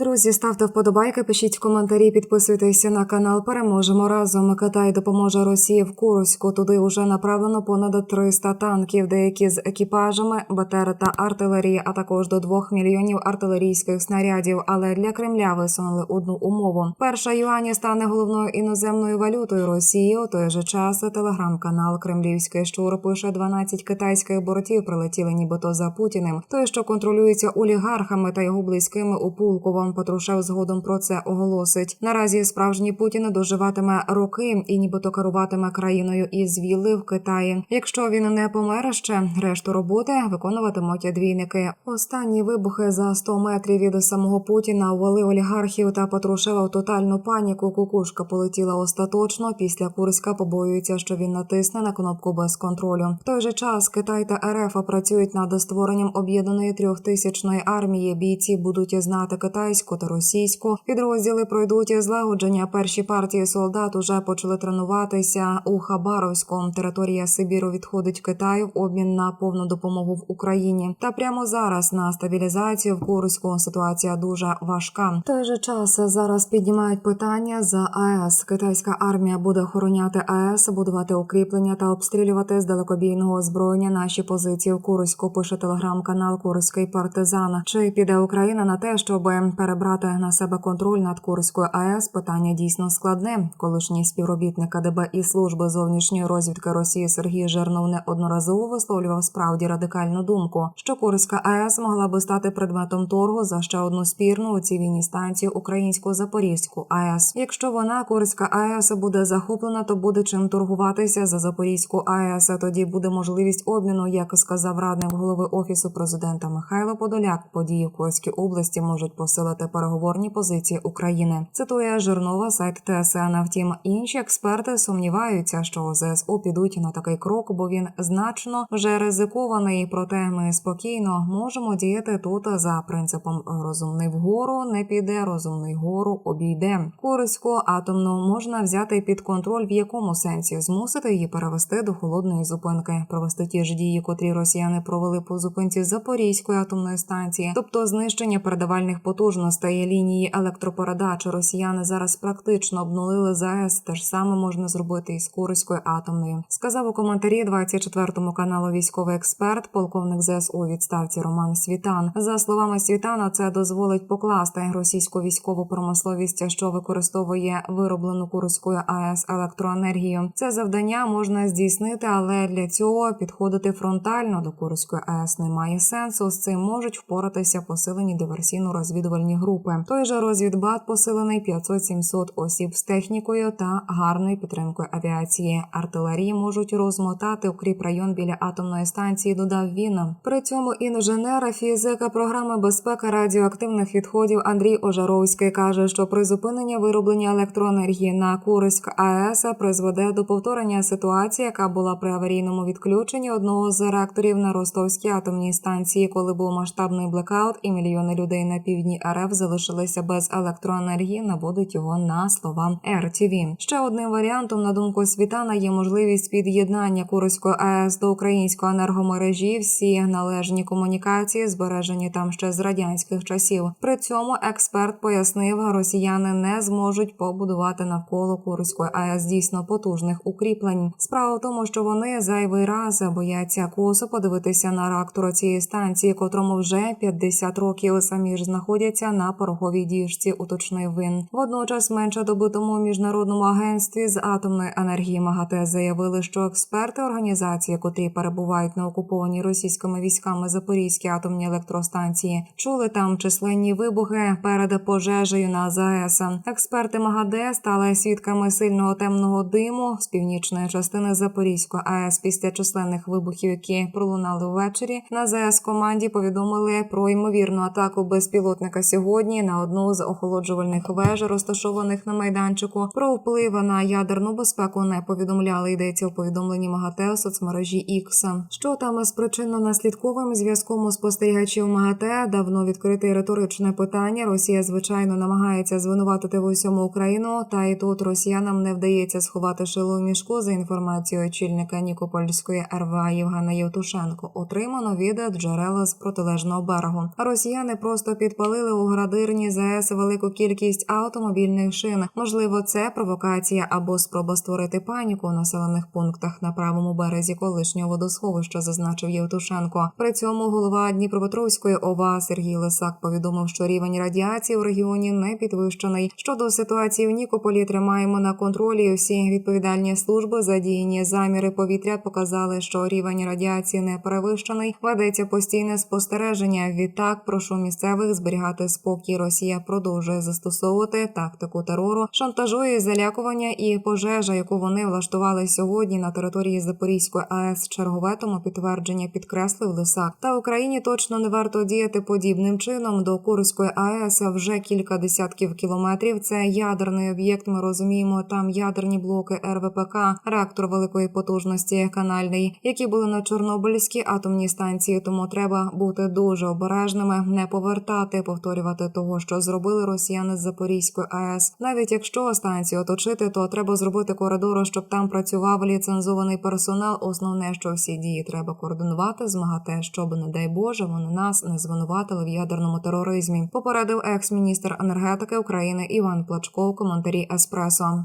Друзі, ставте вподобайки, пишіть коментарі, підписуйтеся на канал. Переможемо разом. Китай допоможе Росії в Курську. Туди уже направлено понад 300 танків, деякі з екіпажами, БТР та артилерії, а також до 2 мільйонів артилерійських снарядів. Але для Кремля висунули одну умову: перша юані стане головною іноземною валютою Росії. У той же час телеграм-канал Кремлівський щур пише 12 китайських бортів прилетіли, нібито за Путіним. Той, що контролюється олігархами та його близькими у Пулково. Патрушев згодом про це оголосить. Наразі справжній Путін доживатиме роки і нібито керуватиме країною із вілли в Китаї. Якщо він не помер ще, решту роботи виконуватимуть двійники. Останні вибухи за 100 метрів від самого Путіна ввели олігархів та Патрушева в тотальну паніку. Кукушка полетіла остаточно. Після Курська побоюється, що він натисне на кнопку без контролю. В той же час Китай та РФ працюють над створенням об'єднаної трьохтисячної армії. Бійці будуть знати китайську та російську. Підрозділи пройдуть злагодження. Перші партії солдат уже почали тренуватися у Хабаровську. Територія Сибіру відходить Китаю в обмін на повну допомогу в Україні. Та прямо зараз на стабілізацію в Курську ситуація дуже важка. Той же час зараз піднімають питання за АЕС. Китайська армія буде охороняти АЕС, будувати укріплення та обстрілювати з далекобійного озброєння наші позиції в Курську. Пише телеграм-канал Курський партизан. Чи піде Україна на те, щоб перебрати на себе контроль над Курською АЕС? Питання дійсно складне. Колишній співробітник КДБ і служби зовнішньої розвідки Росії Сергій Жернов неодноразово висловлював справді радикальну думку, що Курська АЕС могла би стати предметом торгу за ще одну спірну у цій війні станцію українську Запорізьку АЕС. Якщо вона Курська АЕС буде захоплена, то буде чим торгуватися за Запорізьку АЕС. Тоді буде можливість обміну, як сказав радник голови офісу президента Михайло Подоляк. Події в Курській області можуть посилити переговорні позиції України. Цитує Жирнова сайт ТСН. Втім, інші експерти сумніваються, що ЗСУ підуть на такий крок, бо він значно вже ризикований. Проте ми спокійно можемо діяти тут за принципом розумний вгору не піде, розумний вгору обійде. Курську атомну можна взяти під контроль, в якому сенсі змусити її перевести до холодної зупинки, провести ті ж дії, котрі росіяни провели по зупинці Запорізької атомної станції, тобто знищення передавальних потужностей лінії електропередачі. Росіяни зараз практично обнулили ЗАЕС. Те ж саме можна зробити із Курською атомною. Сказав у коментарі 24 каналу військовий експерт, полковник ЗСУ відставці Роман Світан. За словами Світана, це дозволить покласти російську військову промисловість, що використовує вироблену Курською АЕС електроенергію. Це завдання можна здійснити, але для цього підходити фронтально до Курської АЕС немає сенсу. З цим можуть впоратися посилені диверсійно-розвідувальні групи. Той же розвідбат посилений 500-700 осіб з технікою та гарною підтримкою авіації. Артилерії можуть розмотати укріп район біля атомної станції. Додав він. При цьому інженера фізика програми безпеки радіоактивних відходів Андрій Ожаровський каже, що при зупиненні вироблення електроенергії на Курськ АЕС призведе до повторення ситуації, яка була при аварійному відключенні одного з реакторів на Ростовській атомній станції, коли був масштабний блекаут, і мільйони людей на півдні РФ залишилися без електроенергії. Наводить його на слова РТВ. Ще одним варіантом, на думку Світана, є можливість під'єднання Курської АЕС до української енергомережі. Всі належні комунікації збережені там ще з радянських часів. При цьому експерт пояснив, росіяни не зможуть побудувати навколо Курської АЕС дійсно потужних укріплень. Справа в тому, що вони зайвий раз бояться косо подивитися на реактор цієї станції, котрому вже 50 років самі ж знаходяться на пороховій діжці. Уточнив він. Водночас менше добитому міжнародному агентстві з атомної енергії МАГАТЕ заявили, що експерти організації, котрі перебувають на окупованій російськими військами Запорізькій атомній електростанції, чули там численні вибухи перед пожежею на ЗАЕС. Експерти МАГАДЕ стали свідками сильного темного диму з північної частини Запорізької АЕС після численних вибухів, які пролунали ввечері. На ЗАЕС команді повідомили про ймовірну атаку безпілотника сьогодні на одну з охолоджувальних веж, розташованих на майданчику. Про вплив на ядерну безпеку не повідомляли. Йдеться у повідомленні МАГАТЕ у соцмережі X. Що там із причинно-наслідковим зв'язком у спостерігачів МАГАТЕ давно відкрите риторичне питання. Росія звичайно намагається звинуватити в усьому Україну, та і тут росіянам не вдається сховати шилу в мішку за інформацією очільника Нікопольської РВА Євгена Євтушенко. Отримано від джерела з протилежного берегу. Росіяни просто підпалили у Новоградирні ЗАЕС велику кількість автомобільних шин. Можливо, це провокація або спроба створити паніку у населених пунктах на правому березі колишнього водосховища, зазначив Євтушенко. При цьому голова Дніпропетровської ОВА Сергій Лисак повідомив, що рівень радіації у регіоні не підвищений. Щодо ситуації в Нікополі тримаємо на контролі. Усі відповідальні служби задіяні заміри повітря показали, що рівень радіації не перевищений. Ведеться постійне спостереження. Відтак прошу місцевих зберігати спокій. Росія продовжує застосовувати тактику терору, шантажу і залякування і пожежа, яку вони влаштували сьогодні на території Запорізької АЕС. Чергове тому підтвердження підкреслив Лисак. Та Україні точно не варто діяти подібним чином. До Курської АЕС вже кілька десятків кілометрів. Це ядерний об'єкт. Ми розуміємо, там ядерні блоки РВПК, реактор великої потужності, канальний, які були на Чорнобильській атомній станції. Тому треба бути дуже обережними, не повертати, повторювати того, що зробили росіяни з Запорізької АЕС. Навіть якщо станцію оточити, то треба зробити коридору, щоб там працював ліцензований персонал. Основне, що всі дії треба координувати, змагати, щоб, не дай Боже, вони нас не звинуватили в ядерному тероризмі. Попередив екс-міністр енергетики України Іван Плачков. в Коментарі Еспресо.